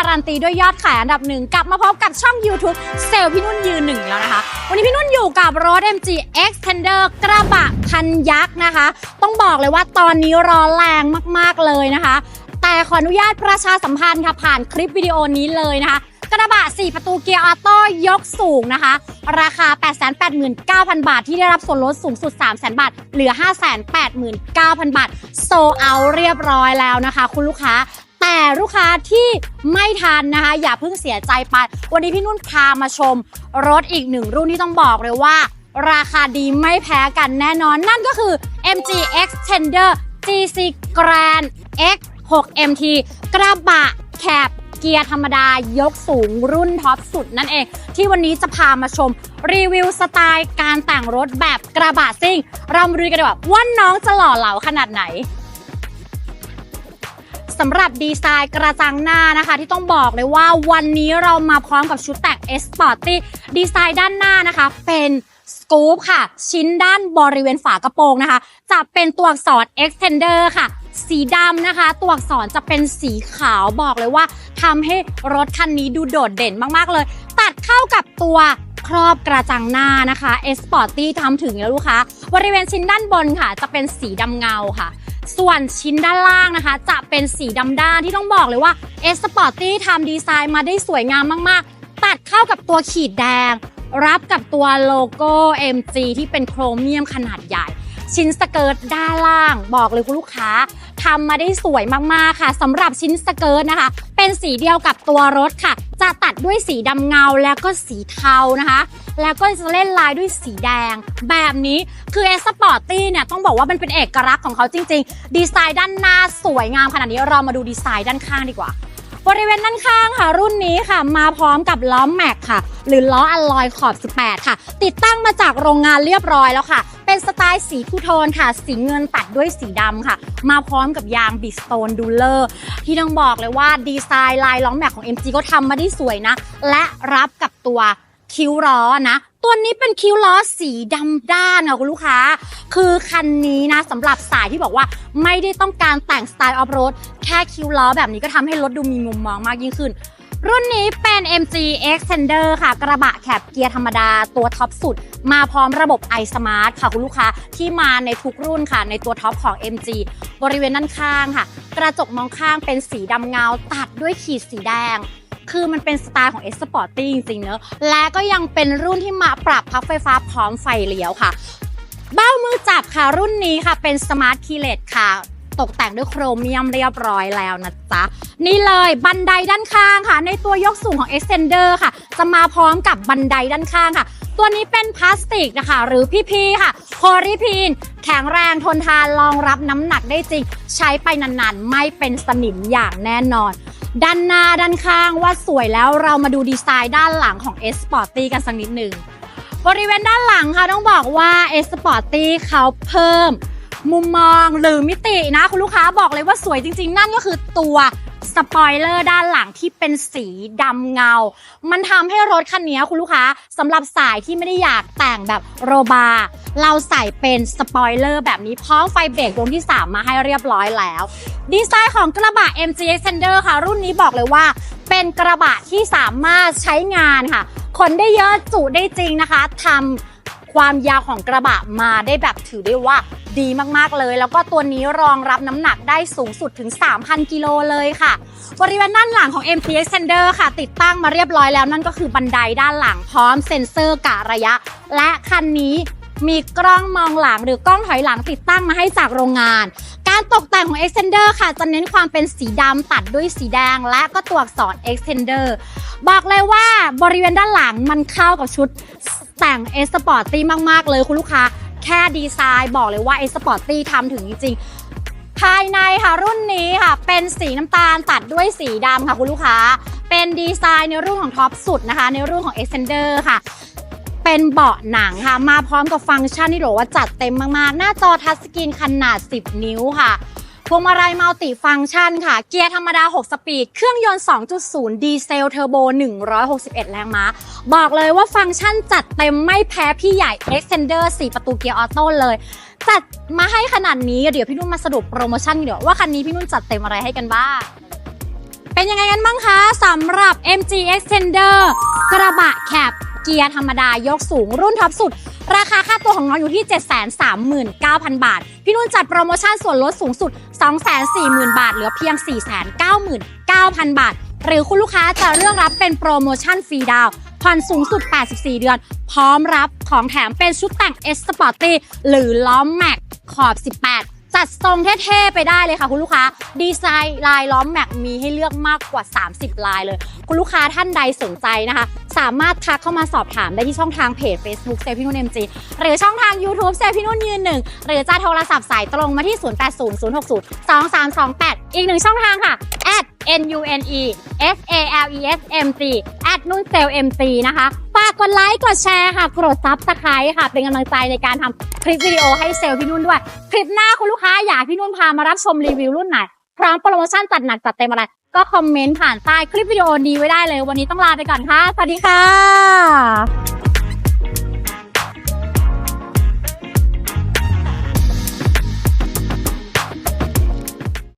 การันตีด้วยยอดขายอันดับหนึ่งกลับมาพบกับช่อง YouTube เซลล์พี่นุ่นยืนหนึ่งแล้วนะคะ วันนี้พี่นุ่นอยู่กับรถ MG X Tender กระบะคันยักษ์นะคะ ต้องบอกเลยว่าตอนนี้รอแรงมากๆเลยนะคะ แต่ขออนุญาตประชาสัมพันธ์ค่ะผ่านคลิปวิดีโอนี้เลยนะคะกระบะ 4 ประตูเกียร์ออโต้ยกสูงนะคะ ราคา 889,000 บาท ที่ได้รับส่วนลดสูงสุด 300,000 บาท เหลือ 589,000 บาท โซเอาเรียบร้อยแล้วนะคะ คุณลูกค้า แต่ลูกค้าที่ไม่ทันนะคะ อย่าเพิ่งเสียใจไป วันนี้พี่นุ่นพามาชม รถอีกหนึ่งรุ่นที่ต้องบอกเลยว่า ราคาดีไม่แพ้กันแน่นอน นั่นก็คือ MG Extender GC Grand X 6 MT กระบะแคบเกียร์ธรรมดายกสูงรุ่นท็อปสุดนั่นเอง ที่วันนี้จะพามาชม รีวิวสไตล์การแต่งรถแบบกระบะซิ่งเรามาดูกันดีกว่าว่าน้องจะหล่อเหลาขนาดไหน สำหรับดีไซน์กระจังหน้านะคะ ที่ต้องบอกเลยว่าวันนี้เรามาพร้อมกับชุดแต่ง S Sporty ดีไซน์ด้านหน้านะคะ เป็นสกู๊ปค่ะ ชิ้นด้านบริเวณฝากระโปรงนะคะ จะเป็นตัวอักษร extender ค่ะ สีดำนะคะ ตัวอักษรจะเป็นสีขาวบอกเลยว่าทำให้รถคันนี้ดูโดดเด่นมากๆเลย ตัดเข้ากับตัวครอบกระจังหน้านะคะ S Sporty ทำถึงแล้วลูกค้าบริเวณชิ้นด้านบนค่ะ จะเป็นสีดำเงาค่ะ ส่วนชิ้นด้านล่างนะคะ จะเป็นสีดำด้านที่ต้องบอกเลยว่า S Sporty ทำดีไซน์มาได้สวยงามมากๆ ตัดเข้ากับตัวขีดแดง รับกับตัวโลโก้ MG ที่เป็นโครเมียมขนาดใหญ่ ชิ้นสเกิร์ตด้านล่าง บอกเลยคุณลูกค้าทำมาได้สวยมากๆค่ะสำหรับชิ้นสเกิร์ตนะคะ เป็นสีเดียวกับตัวรถค่ะ จะตัดด้วยสีดำเงาแล้วก็สีเทานะคะ แล้วก็จะเล่นลายด้วยสีแดง แบบนี้คือ S Sporty เนี่ยต้องบอกว่ามันเป็นเอกลักษณ์ของเขาจริง ๆ ดีไซน์ด้านหน้าสวยงามขนาดนี้เรามาดูดีไซน์ด้านข้างดีกว่า บริเวณด้านข้างค่ะ รุ่นนี้ค่ะ มาพร้อมกับล้อแม็กค่ะ หรือล้ออลลอยขอบ 18 ค่ะ ติดตั้งมาจากโรงงานเรียบร้อยแล้วค่ะเป็นสไตล์สีทูโทนค่ะ สีเงินตัดด้วยสีดำค่ะ มาพร้อมกับยางบิสโตนดูเลอร์ ที่ต้องบอกเลยว่าดีไซน์ลายล้อแม็กของ MG ก็ทำมาได้สวยนะ และรับกับตัว คิ้วล้อนะ ตัวนี้เป็นคิ้วล้อสีดำด้านค่ะคุณลูกค้า คือคันนี้นะสำหรับสายที่บอกว่าไม่ได้ต้องการแต่งสไตล์ออฟโรดแค่คิ้วล้อแบบนี้ก็ทำให้รถดูมีมุมมองมากยิ่งขึ้นรุ่นนี้เป็น MG Extender ค่ะ กระบะแคบเกียร์ธรรมดาตัวท็อปสุด มาพร้อมระบบ iSmart ค่ะคุณลูกค้า ที่มาในทุกรุ่นค่ะ ในตัวท็อปของ MG บริเวณด้านข้างค่ะ กระจกมองข้างเป็นสีดำเงาตัดด้วยขีดสีแดง คือมันเป็นสไตล์ของ S Sporty จริงๆเนอะและก็ยังเป็นรุ่นที่มาปรับพับไฟฟ้าพร้อมไฟเลี้ยวค่ะ เบ้ามือจับค่ะรุ่นนี้ค่ะเป็น Smart Keyless ค่ะ ตกแต่งด้วยโครเมียมเรียบร้อยแล้วนะจ๊ะ นี่เลยบันไดด้านข้างค่ะ ในตัวยกสูงของ Extender ค่ะ จะมาพร้อมกับบันไดด้านข้างค่ะ ตัวนี้เป็นพลาสติกนะคะ หรือพีๆค่ะโพลีพีนแข็งแรงทนทานรองรับน้ำหนักได้จริง ใช้ไปนานๆ ไม่เป็นสนิมอย่างแน่นอน ด้านหน้าด้านข้างว่าสวยแล้วเรามาดูดีไซน์ด้านหลังของ S Sporty กันสักนิดหนึ่งบริเวณด้านหลังค่ะต้องบอกว่า S Sporty เขาเพิ่ม มุมมองหรือมิตินะ คุณลูกค้าบอกเลยว่าสวยจริง ๆ นั่นก็คือตัว ปอยเลอร์ด้านหลังที่เป็นสีดำเงา มันทำให้รถคันนี้คุณลูกค้าสำหรับสายที่ไม่ได้อยากแต่งแบบโรบาร์เราใส่เป็นสปอยเลอร์แบบนี้พร้อมไฟเบรกดวงที่ 3 มาให้เรียบร้อยแล้ว ดีไซน์ของกระบะ MG Extender ค่ะ รุ่นนี้บอกเลยว่า เป็นกระบะที่สามารถใช้งานค่ะขนได้เยอะจุได้จริงนะคะทำความยาวของกระบะมาได้แบบถือได้ว่า ดีมากๆเลย แล้วก็ตัวนี้รองรับน้ำหนักได้สูงสุดถึง 3,000 กิโลเลยค่ะ บริเวณด้านหลังของ MT Extender ค่ะ ติดตั้งมาเรียบร้อยแล้วนั่นก็คือบันไดด้านหลังพร้อมเซ็นเซอร์กะระยะ และคันนี้มีกล้องมองหลังหรือกล้องถอยหลังติดตั้งมาให้จากโรงงาน การตกแต่งของ Extender ค่ะ จะเน้นความเป็นสีดำตัดด้วยสีแดง และก็ตัวอักษร Extender บอกเลยว่าบริเวณด้านหลังมันเข้ากับชุดแต่ง S Sporty มาก ๆ เลยคุณลูกค้า แค่ดีไซน์บอกเลยว่าไอสปอร์ตตี้ทำถึงจริงๆ ภายในค่ะรุ่นนี้ค่ะ เป็นสีน้ำตาลตัดด้วยสีดำค่ะคุณลูกค้า เป็นดีไซน์ในรุ่นของท็อปสุดนะคะ ในรุ่นของ Extender ค่ะ เป็นเบาะหนังค่ะ มาพร้อมกับฟังก์ชันที่บอว่าจัดเต็มมากๆ หน้าจอทัชสกรีนขนาด 10 นิ้วค่ะ พวงมาลัยมัลติฟังก์ชันค่ะ เกียร์ธรรมดา 6 สปีด เครื่องยนต์ 2.0 ดีเซลเทอร์โบ 161 แรงม้า บอกเลยว่าฟังก์ชันจัดเต็มไม่แพ้พี่ใหญ่ Extender 4 ประตูเกียร์ออโต้เลย จัดมาให้ขนาดนี้ เดี๋ยวพี่นุ่นมาสรุปโปรโมชั่นเดี๋ยวว่าคันนี้พี่นุ่นจัดเต็มอะไรให้กันบ้างเเป็นยังไงกันบ้างคะสำหรับ MG Extender กระบะแคบเกียร์ธรรมดายกสูงรุ่นท็อปสุด ราคาค่าตัวของน้องอยู่ที่ 739,000 บาท พี่นุ่นจัดโปรโมชั่นส่วนลดสูงสุด 240,000 บาท เหลือเพียง 499,000 บาท หรือคุณลูกค้าจะเลือกรับเป็นโปรโมชั่นฟรีดาวน์ผ่อนสูงสุด 84 เดือน พร้อมรับของแถมเป็นชุดแต่งเอสปอร์ตี้หรือล้อมแม็กขอบ 18 จัดทรงเท่ๆไปได้เลยค่ะคุณลูกค้า ดีไซน์ลายล้อมแม็กมีให้เลือกมากกว่า 30 ลายเลย คุณลูกค้าท่านใดสนใจนะคะ สามารถทักเข้ามาสอบถามได้ที่ช่องทางเพจ Facebook เซฟินุ่นเอ็มจีหรือช่องทาง YouTube เซฟินุ่นยืนหนึ่งหรือจะโทรศัพท์สายตรงมาที่ 0800602328 อีกหนึ่งช่องทางค่ะ nune s a l e s m g at นุ่นเซล mc นะคะฝากกดไลค์กดแชร์ค่ะ กดซับสไครต์ค่ะ เป็นกำลังใจในการทำคลิปวิดีโอให้เซล์พี่นุ่นด้วย คลิปหน้าคุณลูกค้าอยากพี่นุ่นพามารับชมรีวิวรุ่นไหน พร้อมโปรโมชั่นจัดหนักจัดเต็มอะไร ก็คอมเมนต์ผ่านใต้คลิปวิดีโอนี้ไว้ได้เลย วันนี้ต้องลาไปก่อนค่ะ สวัสดีค่ะ